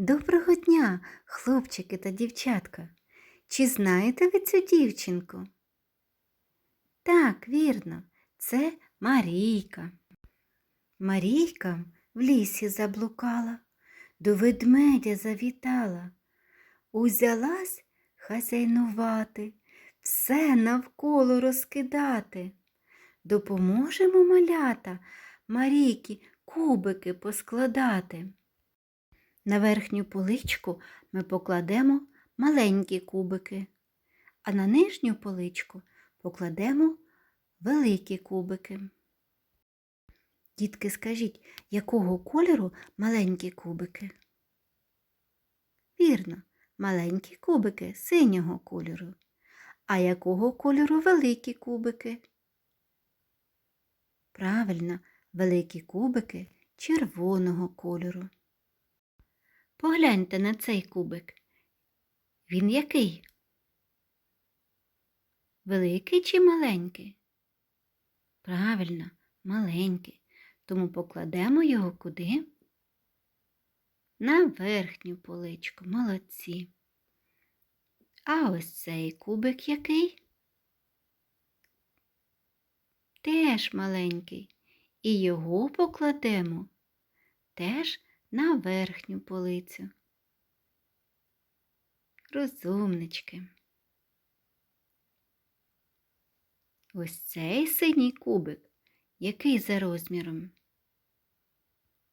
Доброго дня, хлопчики та дівчатка. Чи знаєте ви цю дівчинку? Так, вірно, це Марійка. Марійка в лісі заблукала, до ведмедя завітала. Узялась хазяйнувати, все навколо розкидати. Допоможемо малята Марійки кубики поскладати. На верхню поличку ми покладемо маленькі кубики, а на нижню поличку покладемо великі кубики. Дітки, скажіть, якого кольору маленькі кубики? Вірно, маленькі кубики синього кольору. А якого кольору великі кубики? Правильно, великі кубики червоного кольору. Погляньте на цей кубик. Він який? Великий чи маленький? Правильно, маленький. Тому покладемо його куди? На верхню поличку. Молодці. А ось цей кубик який? Теж маленький. І його покладемо теж на верхню полицю. Розумнички. Ось цей синій кубик, який за розміром?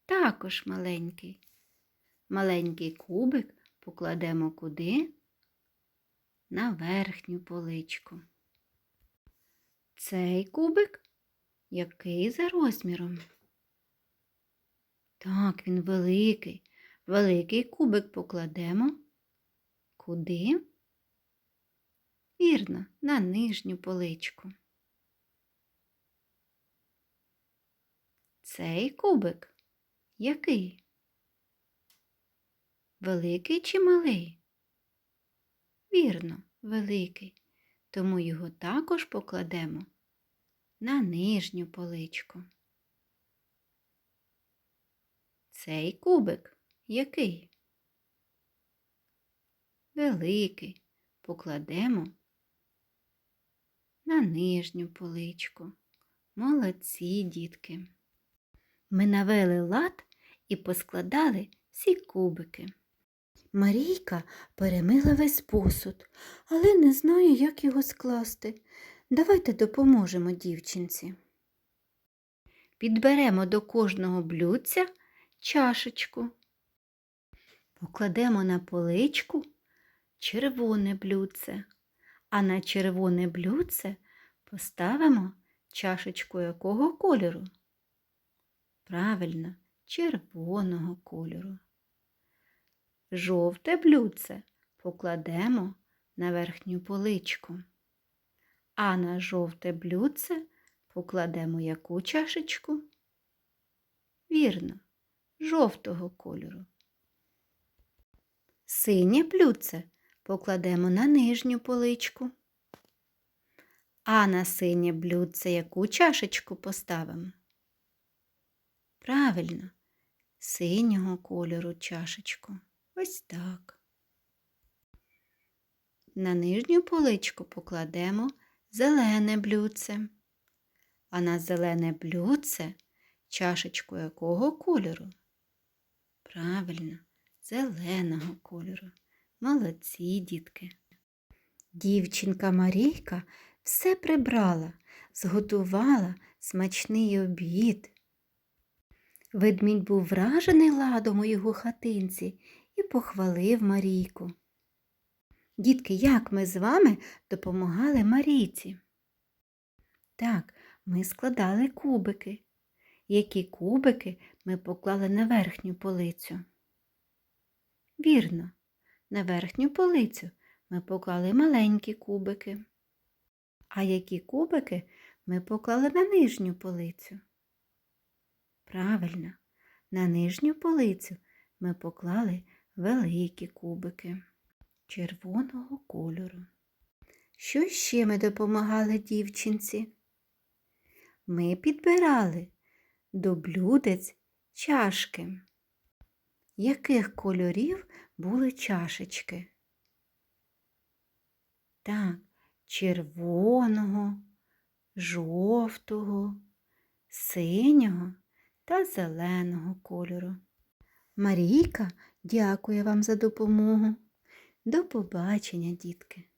Також маленький. Маленький кубик покладемо куди? На верхню поличку. Цей кубик який за розміром? Так, він великий. Великий кубик покладемо. Куди? Вірно, на нижню поличку. Цей кубик який? Великий чи малий? Вірно, великий, тому його також покладемо на нижню поличку. Цей кубик який? Великий. Покладемо на нижню поличку. Молодці, дітки. Ми навели лад і поскладали всі кубики. Марійка перемила весь посуд, але не знає, як його скласти. Давайте допоможемо дівчинці. Підберемо до кожного блюдця чашечку. Покладемо на поличку червоне блюдце, а на червоне блюдце поставимо чашечку якого кольору? Правильно, червоного кольору. Жовте блюдце покладемо на верхню поличку, а на жовте блюдце покладемо яку чашечку? Вірно, жовтого кольору. Синє блюдце покладемо на нижню поличку. А на синє блюдце яку чашечку поставимо? Правильно, синього кольору чашечку. Ось так. На нижню поличку покладемо зелене блюдце, а на зелене блюдце чашечку якого кольору? Правильно, зеленого кольору. Молодці, дітки. Дівчинка Марійка все прибрала, зготувала смачний обід. Ведмідь був вражений ладом у його хатинці і похвалив Марійку. Дітки, як ми з вами допомагали Марійці? Так, ми складали кубики. Які кубики ми поклали на верхню полицю? Вірно, на верхню полицю ми поклали маленькі кубики. А які кубики ми поклали на нижню полицю? Правильно, на нижню полицю ми поклали великі кубики червоного кольору. Що ще ми допомагали дівчинці? Ми підбирали до блюдець чашки. яких кольорів були чашечки? Так, червоного, жовтого, синього та зеленого кольору. Марійка дякує вам за допомогу. До побачення, дітки!